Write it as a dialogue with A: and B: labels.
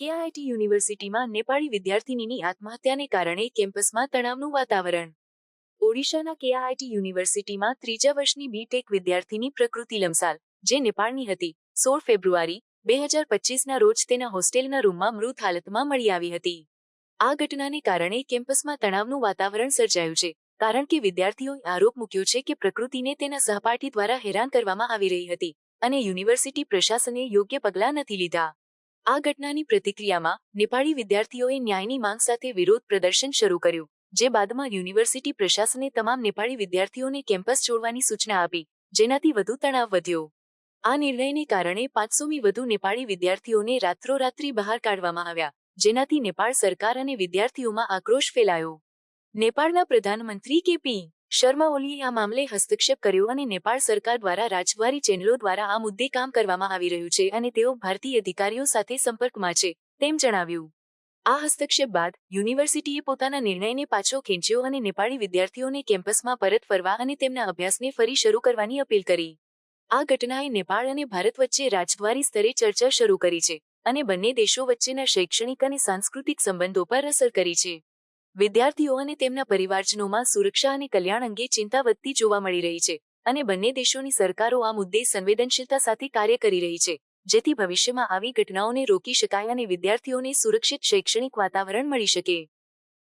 A: કેઆઈટી યુનિવર્સિટીમાં નેપાળી વિદ્યાર્થિનીની આત્મહત્યાને કારણે કેમ્પસમાં તણાવનું વાતાવરણ. ઓડિશાના કેઆઈટી યુનિવર્સિટીમાં ત્રીજા વર્ષની બીટેક વિદ્યાર્થીની પ્રકૃતિ લમસાલ, જે નેપાળની હતી, સોળ ફેબ્રુઆરી, બે હજાર પચીસના રોજ તેના હોસ્ટેલના રૂમમાં મૃત હાલતમાં મળી આવી હતી. આ ઘટનાને કારણે કેમ્પસમાં તણાવનું વાતાવરણ સર્જાયું છે, કારણ કે વિદ્યાર્થીઓએ આરોપ મૂક્યો છે કે પ્રકૃતિને તેના સહપાઠી દ્વારા હેરાન કરવામાં આવી રહી હતી, અને યુનિવર્સિટી પ્રશાસને યોગ્ય પગલાં નથી લીધા. આ ઘટનાની પ્રતિક્રિયામાં નેપાળી વિદ્યાર્થીઓએ ન્યાયની માંગ સાથે વિરોધ પ્રદર્શન શરૂ કર્યું, જે બાદમાં યુનિવર્સિટી પ્રશાસને તમામ નેપાળી વિદ્યાર્થીઓને કેમ્પસ છોડવાની સૂચના આપી, જેનાથી વધુ તણાવ વધ્યો. આ નિર્ણયને કારણે પાંચસોમી વધુ નેપાળી વિદ્યાર્થીઓને રાત્રોરાત્રિ બહાર કાઢવામાં આવ્યા, જેનાથી નેપાળ સરકાર અને વિદ્યાર્થીઓમાં આક્રોશ ફેલાયો. નેપાળના પ્રધાનમંત્રી કે પી. શર્મા ઓલીએ આ મામલે હસ્તક્ષેપ કર્યો અને નેપાળ સરકાર દ્વારા રાજદ્વારી ચેનલો દ્વારા આ મુદ્દે કામ કરવામાં આવી રહ્યું છે અને તેઓ ભારતીય અધિકારીઓ સાથે સંપર્કમાં છે, તેમ જણાવ્યું. આ હસ્તક્ષેપ બાદ યુનિવર્સિટીએ પોતાના નિર્ણયને પાછો ખેંચ્યો અને નેપાળી વિદ્યાર્થીઓને કેમ્પસમાં પરત ફરવા અને તેમના અભ્યાસને ફરી શરૂ કરવાની અપીલ કરી. આ ઘટનાએ નેપાળ અને ભારત વચ્ચે રાજદ્વારી સ્તરે ચર્ચા શરૂ કરી છે અને બંને દેશો વચ્ચેના શૈક્ષણિક અને સાંસ્કૃતિક સંબંધો પર અસર કરી છે. વિદ્યાર્થીઓ અને તેમના પરિવારજનોમાં સુરક્ષા અને કલ્યાણ અંગે ચિંતા વધતી જોવા મળી રહી છે અને બંને દેશોની સરકારો આ મુદ્દે સંવેદનશીલતા સાથે કાર્ય કરી રહી છે, જેથી ભવિષ્યમાં આવી ઘટનાઓને રોકી શકાય અને વિદ્યાર્થીઓને સુરક્ષિત શૈક્ષણિક વાતાવરણ મળી શકે.